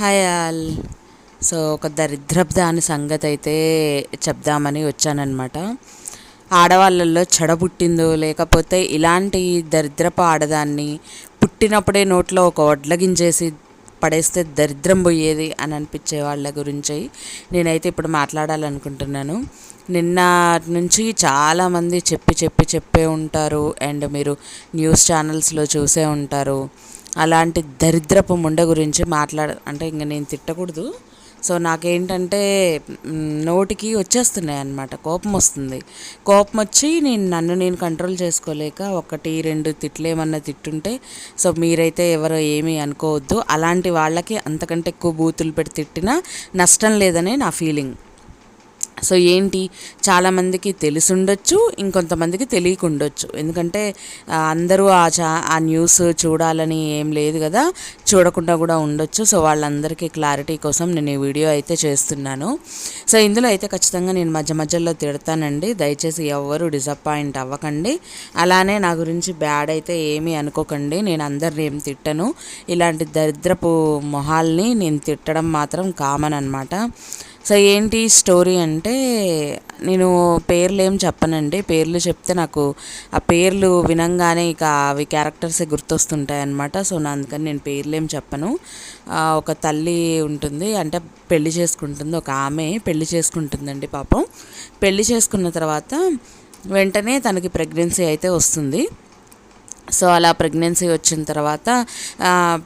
Hi all so ఒక దరిద్రపు దాని సంగతి అయితే చెప్దామని వచ్చానమాట ఆడవాళ్ళల్లో చెడ పుట్టిందో లేకపోతే ఇలాంటి దరిద్రపు ఆడదాన్ని పుట్టినప్పుడే నోట్లో ఒక వడ్లగించేసి పడేస్తే దరిద్రం పోయేది అని అనిపించే వాళ్ళ గురించి నేనైతే ఇప్పుడు మాట్లాడాలనుకుంటున్నాను. నిన్న నుంచి చాలామంది చెప్పి చెప్పి చెప్పే ఉంటారు అండ్ మీరు న్యూస్ ఛానల్స్లో చూసే ఉంటారు. అలాంటి దరిద్రపు ముండ గురించి మాట్లాడ అంటే ఇంక నేను తిట్టకూడదు. సో నాకేంటంటే నోటికి వచ్చేస్తున్నాయి అన్నమాట. కోపం వస్తుంది. కోపం వచ్చి నేను నన్ను నేను కంట్రోల్ చేసుకోలేక ఒకటి రెండు తిట్లు ఏమన్నా తిట్టుంటే సో మీరైతే ఎవరు ఏమీ అనుకోవద్దు. అలాంటి వాళ్ళకి అంతకంటే ఎక్కువ బూతులు పెట్టి తిట్టినా నష్టం లేదనే నా ఫీలింగ్. సో ఏంటి? చాలామందికి తెలిసి ఇంకొంతమందికి తెలియకుండొచ్చు. ఎందుకంటే అందరూ ఆ చా ఆ న్యూస్ చూడాలని ఏం లేదు కదా చూడకుండా కూడా ఉండొచ్చు. సో వాళ్ళందరికీ క్లారిటీ కోసం నేను ఈ వీడియో అయితే చేస్తున్నాను. సో ఇందులో అయితే ఖచ్చితంగా నేను మధ్య మధ్యలో తిడతానండి. దయచేసి ఎవ్వరూ డిసప్పాయింట్ అవ్వకండి. అలానే నా గురించి బ్యాడ్ అయితే ఏమీ అనుకోకండి. నేను అందరిని ఏం తిట్టను. ఇలాంటి దరిద్రపు మొహాల్ని నేను తిట్టడం మాత్రం కామన్ అనమాట సో ఏంటి స్టోరీ అంటే నేను పేర్లు ఏం చెప్పనండి. పేర్లు చెప్తే నాకు ఆ పేర్లు వినంగానే ఇక అవి క్యారెక్టర్సే గుర్తొస్తుంటాయి అనమాట సో నా అందుకని నేను పేర్లు ఏం చెప్పను ఒక తల్లి ఉంటుంది. అంటే పెళ్ళి చేసుకుంటుంది. ఒక ఆమె పెళ్ళి చేసుకుంటుందండి పాపం. పెళ్ళి చేసుకున్న తర్వాత వెంటనే తనకి ప్రెగ్నెన్సీ అయితే వస్తుంది. సో అలా ప్రెగ్నెన్సీ వచ్చిన తర్వాత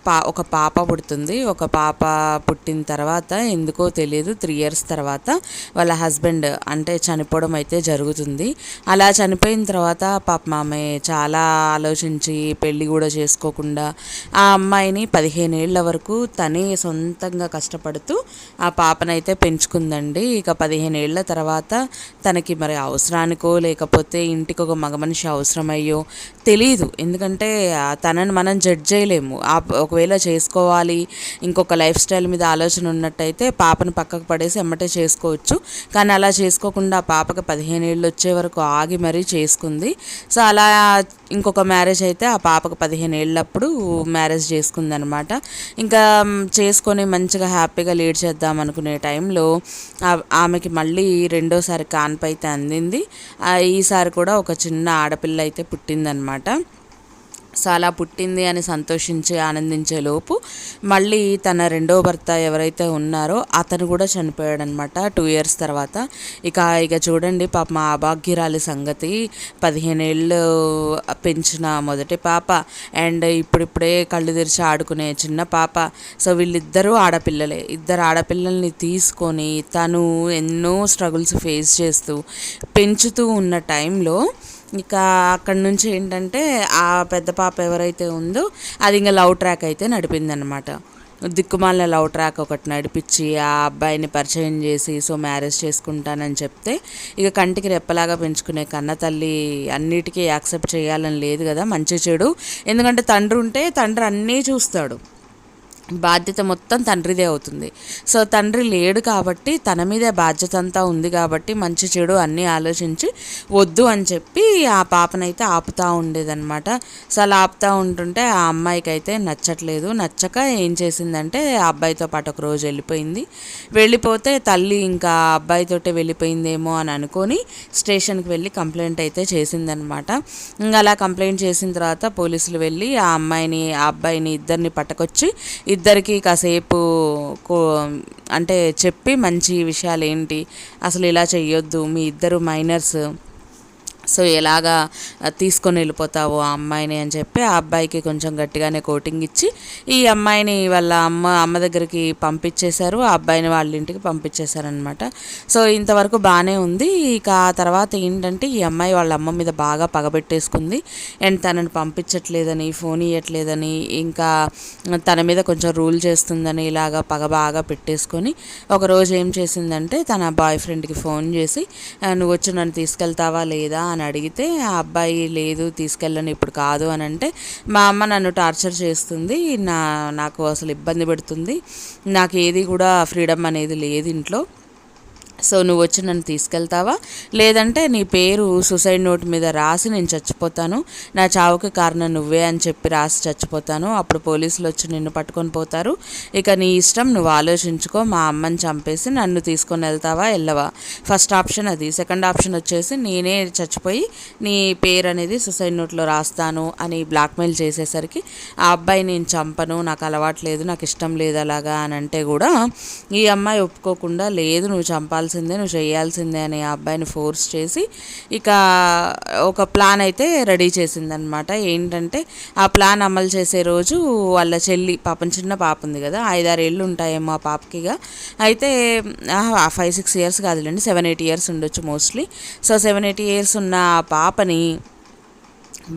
పా ఒక పాప పుడుతుంది. ఒక పాప పుట్టిన తర్వాత ఎందుకో తెలియదు. త్రీ ఇయర్స్ తర్వాత వాళ్ళ హస్బెండ్ అంటే చనిపోవడం అయితే జరుగుతుంది. అలా చనిపోయిన తర్వాత పాప ఆమె చాలా ఆలోచించి పెళ్ళి కూడా చేసుకోకుండా ఆ అమ్మాయిని పదిహేను ఏళ్ళ వరకు తనే సొంతంగా కష్టపడుతూ ఆ పాపనైతే పెంచుకుందండి. ఇక పదిహేను ఏళ్ళ తర్వాత తనకి మరి అవసరానికో లేకపోతే ఇంటికి ఒక మగ మనిషి అవసరమయ్యో తెలియదు ఎందుకంటే తనని మనం జడ్జ్ చేయలేము. ఒకవేళ చేసుకోవాలి ఇంకొక లైఫ్ స్టైల్ మీద ఆలోచన ఉన్నట్టయితే పాపను పక్కకు పడేసి ఎమ్మటే చేసుకోవచ్చు. కానీ అలా చేసుకోకుండా పాపకి పదిహేను ఏళ్ళు వచ్చే వరకు ఆగి మరీ చేసుకుంది. సో అలా ఇంకొక మ్యారేజ్ అయితే ఆ పాపకు పదిహేను ఏళ్ళప్పుడు మ్యారేజ్ చేసుకుంది అనమాట ఇంకా చేసుకొని మంచిగా హ్యాపీగా లీడ్ చేద్దాం అనుకునే టైంలో ఆమెకి మళ్ళీ రెండోసారి కాన్పైతే అందింది. ఈసారి కూడా ఒక చిన్న ఆడపిల్ల అయితే పుట్టిందనమాట సో అలా పుట్టింది అని సంతోషించి ఆనందించేలోపు మళ్ళీ తన రెండో భర్త ఎవరైతే ఉన్నారో అతను కూడా చనిపోయాడనమాట. టూ ఇయర్స్ తర్వాత. ఇక ఇక చూడండి పాప మా అభాగ్యురాలి సంగతి. పదిహేనేళ్ళు పెంచిన మొదటి పాప. అండ్ ఇప్పుడిప్పుడే కళ్ళు తెరిచి ఆడుకునే చిన్న పాప. సో వీళ్ళిద్దరూ ఆడపిల్లలే. ఇద్దరు ఆడపిల్లల్ని తీసుకొని తను ఎన్నో స్ట్రగుల్స్ ఫేస్ చేస్తూ పెంచుతూ ఉన్న టైంలో ఇక అక్కడ నుంచి ఏంటంటే ఆ పెద్ద పాప ఎవరైతే ఉందో అది ఇంకా లవ్ ట్రాక్ అయితే నడిపిందనమాట దిక్కుమాల లవ్ ట్రాక్ ఒకటి నడిపించి ఆ అబ్బాయిని పరిచయం చేసి సో మ్యారేజ్ చేసుకుంటానని చెప్తే ఇక కంటికి రెప్పలాగా పెంచుకునే కన్న తల్లి అన్నిటికీ యాక్సెప్ట్ చేయాలని లేదు కదా మంచి చెడు. ఎందుకంటే తండ్రి ఉంటే తండ్రి అన్నీ చూస్తాడు. బాధ్యత మొత్తం తండ్రిదే అవుతుంది. సో తండ్రి లేడు కాబట్టి తన మీదే బాధ్యత అంతా ఉంది కాబట్టి మంచి చెడు అన్నీ ఆలోచించి వద్దు అని చెప్పి ఆ పాపనైతే ఆపుతూ ఉండేదన్నమాట. సో అలా ఆపుతూ ఉంటుంటే ఆ అమ్మాయికి అయితే నచ్చట్లేదు. నచ్చక ఏం చేసిందంటే ఆ అబ్బాయితో పాటు ఒక రోజు వెళ్ళిపోయింది. వెళ్ళిపోతే తల్లి ఇంకా అబ్బాయితోటే వెళ్ళిపోయిందేమో అని అనుకొని స్టేషన్కి వెళ్ళి కంప్లైంట్ అయితే చేసిందనమాట ఇంకా అలా కంప్లైంట్ చేసిన తర్వాత పోలీసులు వెళ్ళి ఆ అమ్మాయిని ఆ అబ్బాయిని ఇద్దరిని పట్టుకొచ్చి ఇద్దరికి కాసేపు అంటే చెప్పి మంచి విషయాలు ఏంటి అసలు ఇలా చేయొద్దు మీ ఇద్దరు మైనర్స్. సో ఎలాగా తీసుకొని వెళ్ళిపోతావు ఆ అమ్మాయిని అని చెప్పి ఆ అబ్బాయికి కొంచెం గట్టిగానే కోటింగ్ ఇచ్చి ఈ అమ్మాయిని వాళ్ళ అమ్మ అమ్మ దగ్గరికి పంపించేశారు ఆ అబ్బాయిని వాళ్ళ ఇంటికి పంపించేశారనమాట సో ఇంతవరకు బాగానే ఉంది. ఇక ఆ తర్వాత ఏంటంటే ఈ అమ్మాయి వాళ్ళ అమ్మ మీద బాగా పగబెట్టేసుకుంది అండ్ తనని పంపించట్లేదని ఫోన్ ఇవ్వట్లేదని ఇంకా తన మీద కొంచెం రూల్ చేస్తుందని ఇలాగా పగ బాగా పెట్టేసుకొని ఒకరోజు ఏం చేసిందంటే తన బాయ్ ఫ్రెండ్కి ఫోన్ చేసి నువ్వు వచ్చి నన్ను తీసుకెళ్తావా లేదా? అని అడిగితే ఆ అబ్బాయి లేదు తీసుకెళ్ళను ఇప్పుడు కాదు అని అంటే మా అమ్మ నన్ను టార్చర్ చేస్తుంది నా నాకు అసలు ఇబ్బంది పెడుతుంది నాకు ఏది కూడా ఫ్రీడమ్ అనేది లేదు ఇంట్లో. సో నువ్వు వచ్చి నన్ను తీసుకెళ్తావా? లేదంటే నీ పేరు సూసైడ్ నోట్ మీద రాసి నేను చచ్చిపోతాను. నా చావుకి కారణం నువ్వే అని చెప్పి రాసి చచ్చిపోతాను. అప్పుడు పోలీసులు వచ్చి నిన్ను పట్టుకొని పోతారు. ఇక నీ ఇష్టం నువ్వు ఆలోచించుకో. మా అమ్మని చంపేసి నన్ను తీసుకొని వెళ్తావా వెళ్ళవా? ఫస్ట్ ఆప్షన్ అది. సెకండ్ ఆప్షన్ వచ్చేసి నేనే చచ్చిపోయి నీ పేరు అనేది సూసైడ్ నోట్లో రాస్తాను అని బ్లాక్మెయిల్ చేసేసరికి ఆ అబ్బాయి నేను చంపను నాకు అలవాట్లేదు నాకు ఇష్టం లేదు అలాగా అని అంటే కూడా ఈ అమ్మాయి ఒప్పుకోకుండా లేదు నువ్వు చేయాల్సిందే నువ్వు చేయాల్సిందే అని ఆ అబ్బాయిని ఫోర్స్ చేసి ఇక ఒక ప్లాన్ అయితే రెడీ చేసిందనమాట ఏంటంటే ఆ ప్లాన్ అమలు చేసే రోజు వాళ్ళ చెల్లి పాపం చిన్న పాప ఉంది కదా ఐదారేళ్ళు ఉంటాయేమో ఆ పాపకిగా అయితే ఫైవ్ సిక్స్ ఇయర్స్ కాదులేండి సెవెన్ ఎయిట్ ఇయర్స్ ఉండొచ్చు mostly so seven eight years ఉన్న ఆ పాపని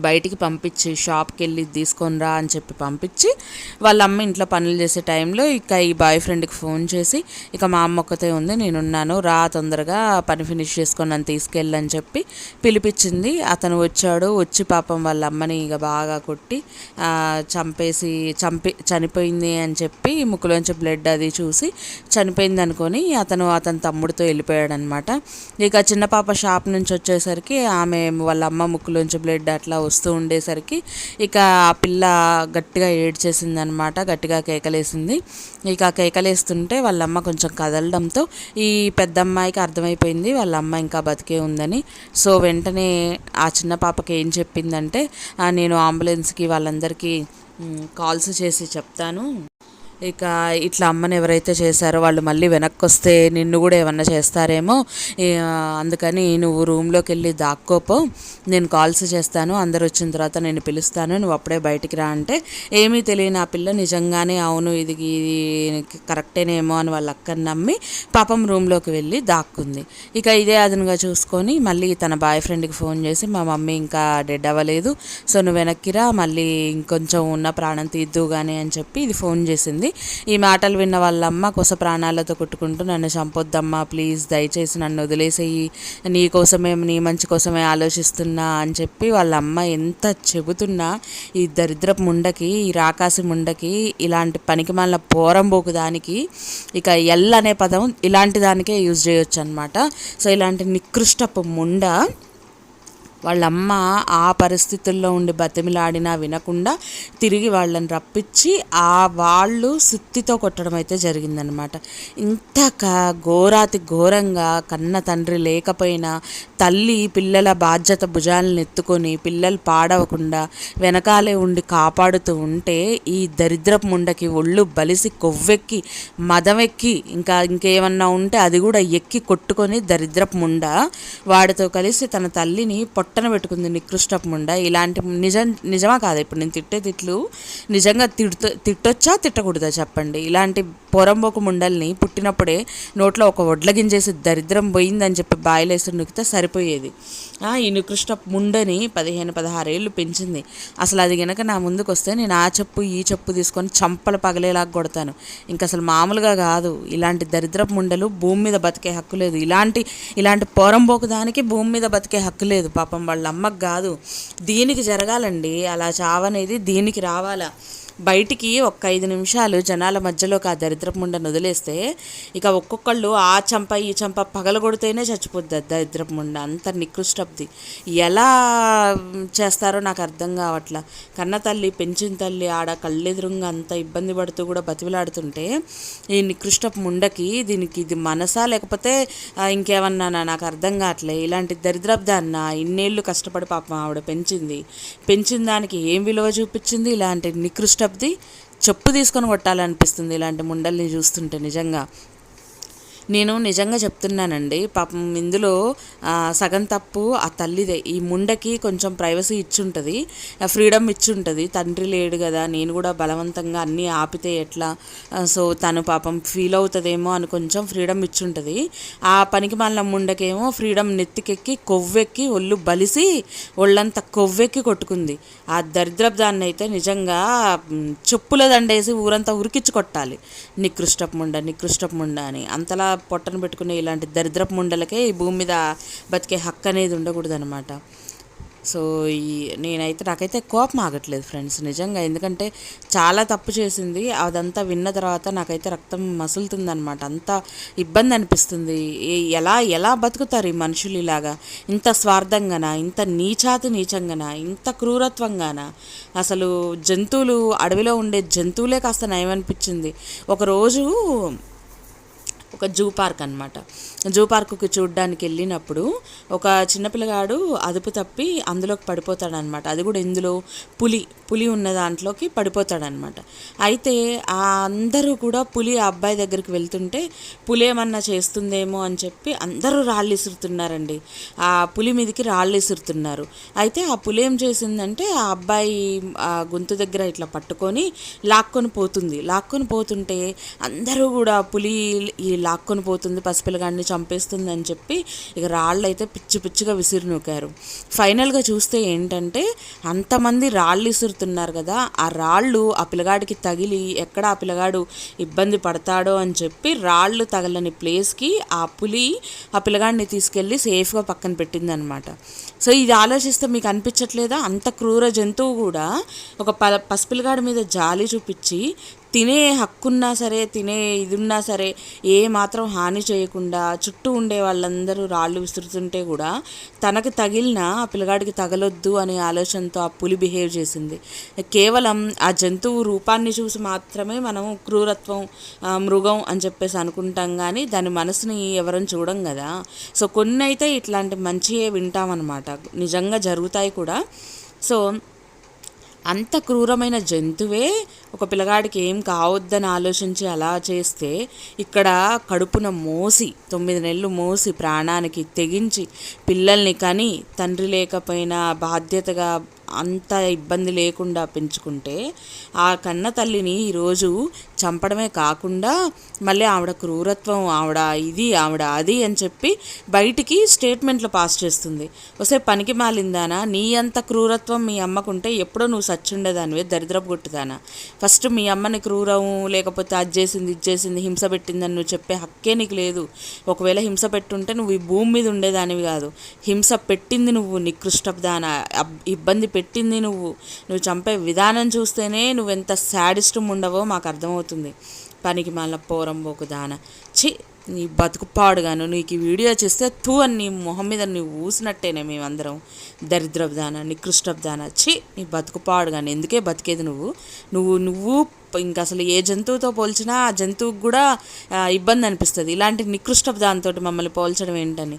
బయటికి పంపించి షాప్కి వెళ్ళి తీసుకొని రా అని చెప్పి పంపించి వాళ్ళ అమ్మ ఇంట్లో పనులు చేసే టైంలో ఇక ఈ బాయ్ ఫ్రెండ్కి ఫోన్ చేసి ఇక మా అమ్మ ఒక్కతే ఉంది నేనున్నాను రా తొందరగా పని ఫినిష్ చేసుకొని నన్ను తీసుకెళ్ళని చెప్పి పిలిపించింది. అతను వచ్చాడు వచ్చి పాపం వాళ్ళ అమ్మని ఇక బాగా కొట్టి చంపేసి చంపి చనిపోయింది అని చెప్పి ముక్కులోంచి బ్లడ్ అది చూసి చనిపోయింది అనుకొని అతను అతని తమ్ముడితో వెళ్ళిపోయాడనమాట. ఇక చిన్న పాప షాప్ నుంచి వచ్చేసరికి ఆమె వాళ్ళ అమ్మ ముక్కులోంచి బ్లడ్ అట్లా వస్తూ ఉండేసరికి ఇక ఆ పిల్ల గట్టిగా ఏడ్చేసింది అనమాట గట్టిగా కేకలేసింది. ఇక కేకలేస్తుంటే వాళ్ళమ్మ కొంచెం కదలడంతో ఈ పెద్ద అమ్మాయికి అర్థమైపోయింది వాళ్ళ అమ్మ ఇంకా బతికే ఉందని. సో వెంటనే ఆ చిన్న పాపకి ఏం చెప్పిందంటే నేను అంబులెన్స్కి వాళ్ళందరికీ కాల్స్ చేసి చెప్తాను. ఇక ఇట్లా అమ్మని ఎవరైతే చేశారో వాళ్ళు మళ్ళీ వెనక్కి వస్తే నిన్ను కూడా ఏమన్నా చేస్తారేమో. అందుకని నువ్వు రూమ్లోకి వెళ్ళి దాక్కోపో. నేను కాల్స్ చేస్తాను అందరు వచ్చిన తర్వాత నేను పిలుస్తాను నువ్వు అప్పుడే బయటికి రా అంటే ఏమీ తెలియని ఆ పిల్ల నిజంగానే అవును ఇది ఇది కరెక్టేనేమో అని వాళ్ళ అక్కని నమ్మి పాపం రూమ్లోకి వెళ్ళి దాక్కుంది. ఇక ఇదే అదనుగా చూసుకొని మళ్ళీ తన బాయ్ ఫ్రెండ్కి ఫోన్ చేసి మా మమ్మీ ఇంకా డెడ్ అవ్వలేదు సో నువ్వు వెనక్కిరా మళ్ళీ ఇంకొంచెం ఉన్న ప్రాణం తీద్దు కానీ అని చెప్పి ఇది ఫోన్ చేసింది. ఈ మాటలు విన్న వాళ్ళమ్మ కొస ప్రాణాలతో కొట్టుకుంటూ నన్ను చంపొద్దమ్మా ప్లీజ్ దయచేసి నన్ను వదిలేసేయి. నీ కోసమే నీ మంచి కోసమే ఆలోచిస్తున్నా అని చెప్పి వాళ్ళ అమ్మ ఎంత చెబుతున్నా ఈ దరిద్రపు ముండకి ఈ రాకాసి ముండకి ఇలాంటి పనికి మళ్ళీ పోరంబోకు దానికి ఇక ఎల్ అనే పదం ఇలాంటి దానికే యూజ్ చేయొచ్చు అనమాట సో ఇలాంటి నికృష్టపు ముండ వాళ్ళమ్మ ఆ పరిస్థితుల్లో ఉండి బతిమిలాడినా వినకుండా తిరిగి వాళ్ళని రప్పించి ఆ వాళ్ళు సుత్తితో కొట్టడం అయితే జరిగిందనమాట ఇంత ఘోరాతి ఘోరంగా కన్న తండ్రి లేకపోయినా తల్లి పిల్లల బాధ్యత భుజాలను ఎత్తుకొని పిల్లలు పాడవకుండా వెనకాలే ఉండి కాపాడుతూ ఉంటే ఈ దరిద్రపు ముండకి ఒళ్ళు బలిసి కొవ్వెక్కి మదమెక్కి ఇంకా ఇంకేమన్నా ఉంటే అది కూడా ఎక్కి కొట్టుకొని దరిద్రపు ముండ వాడితో కలిసి తన తల్లిని పట్టన పెట్టుకుంది నికృష్టపు ముండ. ఇలాంటి నిజం నిజమా కాదు? ఇప్పుడు నేను తిట్టే తిట్లు నిజంగా తిడుతూ తిట్టొచ్చా తిట్టకూడదా చెప్పండి? ఇలాంటి పొరంబోకు ముండల్ని పుట్టినప్పుడే నోట్లో ఒక వడ్ల గింజేసి దరిద్రం పోయిందని చెప్పి బాయిలేసి నొక్కితే సరిపోయేది. ఈ నికృష్ట ముండని పదిహేను పదహారేళ్ళు పెంచింది. అసలు అది గనక నా ముందుకు వస్తే నేను ఆ చెప్పు ఈ చెప్పు తీసుకొని చంపలు పగలేలాగా కొడతాను. ఇంకా అసలు మామూలుగా కాదు. ఇలాంటి దరిద్రపు ముండలు భూమి మీద బతికే హక్కు లేదు. ఇలాంటి ఇలాంటి పొరంబోకు దానికి భూమి మీద బతికే హక్కు లేదు పాపం. వాళ్ళ అమ్మకు కాదు. దీనికి జరగాలండి. అలా చావనేది దీనికి రావాలా? బయటికి ఒక్క ఐదు నిమిషాలు జనాల మధ్యలోకి ఆ దరిద్రపు ముండను వదిలేస్తే ఇక ఒక్కొక్కళ్ళు ఆ చంప ఈ చంప పగలగొడితేనే చచ్చిపోద్ది దరిద్రపు ముండ. అంత నికృష్టబ్ది. ఎలా చేస్తారో నాకు అర్థం కావట్లా. కన్న తల్లి పెంచిన తల్లి ఆడ కళ్ళెదురుగా అంత ఇబ్బంది పడుతూ కూడా బతివిలాడుతుంటే ఈ నికృష్టపు ముండకి దీనికి ఇది మనసా? లేకపోతే ఇంకేమన్నానా నాకు అర్థం కావట్లే. ఇలాంటి దరిద్రబ్ది దాన్న ఇన్నేళ్ళు కష్టపడి పాపం ఆవిడ పెంచింది. పెంచిన దానికి ఏం విలువ చూపించింది? ఇలాంటి నికృష్ట నికృష్టబ్ది చెప్పు తీసుకొని కొట్టాలనిపిస్తుంది ఇలాంటి ముండల్ని చూస్తుంటే నిజంగా. నేను నిజంగా చెప్తున్నానండి పాపం ఇందులో సగం తప్పు ఆ తల్లిదే. ఈ ముండకి కొంచెం ప్రైవసీ ఇచ్చుంటుంది ఫ్రీడమ్ ఇచ్చుంటుంది. తండ్రి లేడు కదా నేను కూడా బలవంతంగా అన్నీ ఆపితే ఎట్లా? సో తను పాపం ఫీల్ అవుతుందేమో అని కొంచెం ఫ్రీడమ్ ఇచ్చుంటుంది. ఆ పనికి మళ్ళీ ముండకేమో ఫ్రీడమ్ నెత్తికెక్కి కొవ్వెక్కి ఒళ్ళు బలిసి ఒళ్ళంతా కొవ్వెక్కి కొట్టుకుంది. ఆ దరిద్రపు దాన్ని అయితే నిజంగా చెప్పుల దండేసి ఊరంతా ఉరికిచ్చి కొట్టాలి. నికృష్టపు ముండ నికృష్టపు ముండ అని. అంతలా పొట్టను పెట్టుకునే ఇలాంటి దరిద్రపు ముండలకే ఈ భూమి మీద బతికే హక్కు అనేది ఉండకూడదు అనమాట సో ఈ నేనైతే నాకైతే కోపం ఆగట్లేదు ఫ్రెండ్స్ నిజంగా. ఎందుకంటే చాలా తప్పు చేసింది అదంతా విన్న తర్వాత నాకైతే రక్తం మసులుతుందనమాట అంత ఇబ్బంది అనిపిస్తుంది. ఎలా ఎలా బతుకుతారు ఈ మనుషులు ఇలాగా? ఇంత స్వార్థంగానా? ఇంత నీచాతి నీచంగానా? ఇంత క్రూరత్వంగానా? అసలు జంతువులు అడవిలో ఉండే జంతువులే కాస్త నయమనిపించింది. ఒకరోజు ఒక జూ పార్క్ అనమాట జూ పార్కుకి చూడడానికి వెళ్ళినప్పుడు ఒక చిన్నపిల్లగాడు అదుపు తప్పి అందులోకి పడిపోతాడనమాట. అది కూడా ఇందులో పులి పులి ఉన్న దాంట్లోకి పడిపోతాడనమాట. అయితే అందరూ కూడా పులి ఆ అబ్బాయి దగ్గరికి వెళ్తుంటే పులి ఏమన్నా చేస్తుందేమో అని చెప్పి అందరూ రాళ్ళు ఇసురుతున్నారండి ఆ పులి మీదకి రాళ్ళు ఇసురుతున్నారు అయితే ఆ పులి ఏం చేసిందంటే ఆ అబ్బాయి ఆ గొంతు దగ్గర ఇట్లా పట్టుకొని లాక్కొని పోతుంది. లాక్కొని పోతుంటే అందరూ కూడా పులి ఈ లాక్కొని పోతుంది పసిపిల్లగాడిని చంపేస్తుంది అని చెప్పి ఇక రాళ్ళు అయితే పిచ్చి పిచ్చిగా విసిరి నూకారు. ఫైనల్గా చూస్తే ఏంటంటే అంతమంది రాళ్ళు విసురుతున్నారు కదా ఆ రాళ్ళు ఆ పిల్లగాడికి తగిలి ఎక్కడ ఆ పిల్లగాడు ఇబ్బంది పడతాడో అని చెప్పి రాళ్ళు తగలని ప్లేస్కి ఆ పులి ఆ పిల్లగాడిని తీసుకెళ్ళి సేఫ్గా పక్కన పెట్టిందనమాట. సో ఇది ఆలోచిస్తే మీకు అనిపించట్లేదా? అంత క్రూర జంతువు కూడా ఒక ప పసిపిల్లగాడి మీద జాలి చూపించి తినే హక్కున్నా సరే తినే ఇది ఉన్నా సరే ఏ మాత్రం హాని చేయకుండా చుట్టూ ఉండే వాళ్ళందరూ రాళ్ళు విసురుతుంటే కూడా తనకు తగిలిన ఆ పిల్లగాడికి తగలొద్దు అనే ఆలోచనతో ఆ పులి బిహేవ్ చేసింది. కేవలం ఆ జంతువు రూపాన్ని చూసి మాత్రమే మనం క్రూరత్వం మృగం అని చెప్పేసి అనుకుంటాం కానీ దాని మనసుని ఎవరం చూడం కదా. సో కొన్ని అయితే ఇట్లాంటి మంచియే వింటామన్నమాట. నిజంగా జరుగుతాయి కూడా. సో అంత క్రూరమైన జంతువే ఒక పిల్లగాడికి ఏం కావద్దని ఆలోచించి అలా చేస్తే ఇక్కడ కడుపున మోసి తొమ్మిది నెలలు మోసి ప్రాణానికి తెగించి పిల్లల్ని కని తండ్రి లేకపోయినా బాధ్యతగా అంత ఇబ్బంది లేకుండా పెంచుకుంటే ఆ కన్న తల్లిని ఈరోజు చంపడమే కాకుండా మళ్ళీ ఆవిడ క్రూరత్వం ఆవిడ ఇది ఆవిడ అది అని చెప్పి బయటికి స్టేట్మెంట్లు పాస్ చేస్తుంది. వస్తే పనికి మాలిందానా? నీ అంత క్రూరత్వం మీ అమ్మకుంటే ఎప్పుడో నువ్వు సచ్చుండేదానివి దరిద్రపు కొట్టుదానా ఫస్ట్ మీ అమ్మని క్రూరం లేకపోతే అది చేసింది ఇది చేసింది హింస పెట్టిందని నువ్వు చెప్పే హక్కే నీకు లేదు. ఒకవేళ హింస పెట్టుంటే నువ్వు ఈ భూమి మీద ఉండేదానివి కాదు. హింస పెట్టింది నువ్వు నికృష్టదాన? ఇబ్బంది పెట్టింది నువ్వు. నువ్వు చంపే విధానం చూస్తేనే నువ్వెంత శాడిస్టం ఉండవో మాకు అర్థమవుతుంది. పనికి మళ్ళీ పోరంబోకు దాన చి నీ బతుకు పాడుగాను. నీకు ఈ వీడియో చేస్తే తూ అని నీ మొహం మీద నువ్వు ఊసినట్టేనే మేమందరం. దరిద్రబ్దాన నికృష్టబ్దాన చి నీ బతుకు పాడుగాను. ఎందుకే బతికేది నువ్వు? నువ్వు నువ్వు ఇంకా అసలు ఏ జంతువుతో పోల్చినా ఆ జంతువుకు కూడా ఇబ్బంది అనిపిస్తుంది. ఇలాంటి నికృష్ట దాంతో మమ్మల్ని పోల్చడం ఏంటని.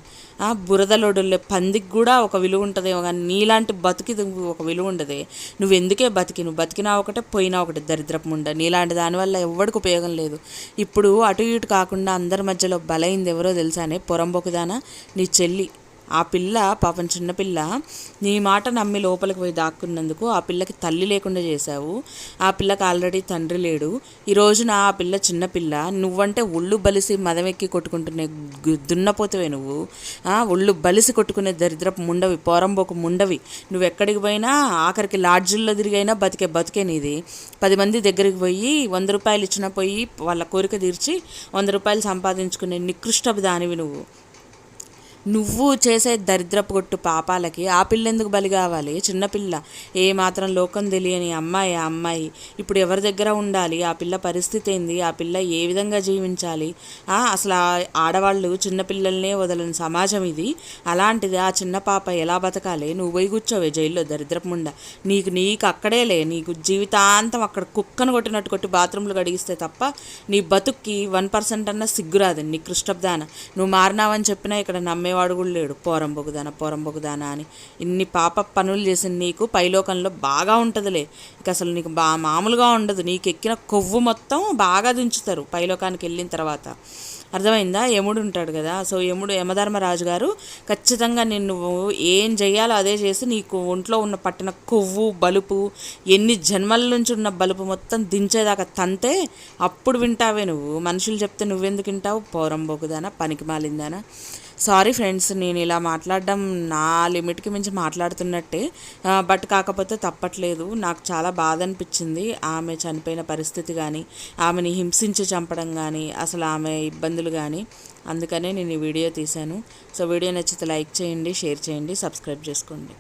బురదలోడులే పందికి కూడా ఒక విలువ ఉంటుందేమో కానీ నీలాంటి బతికి ఒక విలువ ఉండదు. నువ్వు ఎందుకే బతికి నువ్వు బతికినా ఒకటే పోయినా ఒకటి దరిద్రపు ఉండ నీలాంటి దానివల్ల ఎవరికి ఉపయోగం లేదు. ఇప్పుడు అటు ఇటు కాకుండా అందరి మధ్యలో బలైంది ఎవరో తెలుసానే? పొరంబొకుదానా? నీ చెల్లి. ఆ పిల్ల పాపం చిన్నపిల్ల నీ మాట నమ్మి లోపలికి పోయి దాక్కున్నందుకు ఆ పిల్లకి తల్లి లేకుండా చేశావు. ఆ పిల్లకి ఆల్రెడీ తండ్రి లేడు. ఈ రోజున ఆ పిల్ల చిన్నపిల్ల నువ్వంటే ఒళ్ళు బలిసి మదమెక్కి కొట్టుకుంటునే దున్నపోతవే నువ్వు. ఒళ్ళు బలిసి కొట్టుకునే దరిద్రపు ముండవి పోరంబోకు ముండవి. నువ్వు ఎక్కడికి పోయినా ఆఖరికి లాడ్జిల్లో తిరిగైనా బతికే బతికే నీది. పది మంది దగ్గరికి పోయి వంద రూపాయలు ఇచ్చిన పోయి వాళ్ళ కోరిక తీర్చి వంద రూపాయలు సంపాదించుకునే నికృష్టపు దానివి నువ్వు. నువ్వు చేసే దరిద్రపు కొట్టు పాపాలకి ఆ పిల్లెందుకు బలి కావాలి? చిన్నపిల్ల ఏ మాత్రం లోకం తెలియని అమ్మాయి ఆ అమ్మాయి. ఇప్పుడు ఎవరి దగ్గర ఉండాలి? ఆ పిల్ల పరిస్థితి ఏంది? ఆ పిల్ల ఏ విధంగా జీవించాలి? అసలు ఆడవాళ్ళు చిన్నపిల్లల్నే వదలని సమాజం ఇది? అలాంటిది ఆ చిన్న పాప ఎలా బతకాలి? నువ్వు పోయి కూర్చోవే జైల్లో దరిద్రపు ముండ. నీకు నీకు అక్కడేలే నీకు జీవితాంతం అక్కడ కుక్కను కొట్టినట్టు కొట్టి బాత్రూంలు గడిగిస్తే తప్ప నీ బతుక్కి వన్ పర్సెంట్ అన్న సిగ్గురాదు. నీ కృష్ణబ్దాన. నువ్వు మారినావని చెప్పినా ఇక్కడ నమ్మే అనేవాడు కూడా లేడు. పోరంబొగుదాన పోరంబొగుదాన అని. ఇన్ని పాప పనులు చేసిన నీకు పైలోకంలో బాగా ఉంటుందిలే. ఇక అసలు నీకు బా మామూలుగా ఉండదు. నీకు ఎక్కిన కొవ్వు మొత్తం బాగా దించుతారు పైలోకానికి వెళ్ళిన తర్వాత. అర్థమైందా? యముడు ఉంటాడు కదా. సో యముడు యమధర్మరాజు గారు ఖచ్చితంగా నిన్ను ఏం చేయాలో అదే చేసి నీకు ఒంట్లో ఉన్న పట్టిన కొవ్వు బలుపు ఎన్ని జన్మల నుంచి ఉన్న బలుపు మొత్తం దించేదాకా తంతే అప్పుడు వింటావే నువ్వు. మనుషులు చెప్తే నువ్వెందుకు వింటావు? పోరంబోకుదానా పనికి మాలిందానా? సారీ ఫ్రెండ్స్ నేను ఇలా మాట్లాడడం నా లిమిట్కి మించి మాట్లాడుతున్నట్టే. బట్ కాకపోతే తప్పట్లేదు. నాకు చాలా బాధ అనిపించింది. ఆమె చనిపోయిన పరిస్థితి కానీ ఆమెని హింసించి చంపడం కానీ అసలు ఆమె ఇబ్బందులు కానీ అందుకనే నేను ఈ వీడియో తీశాను. సో వీడియో నచ్చితే లైక్ చేయండి షేర్ చేయండి సబ్స్క్రైబ్ చేసుకోండి.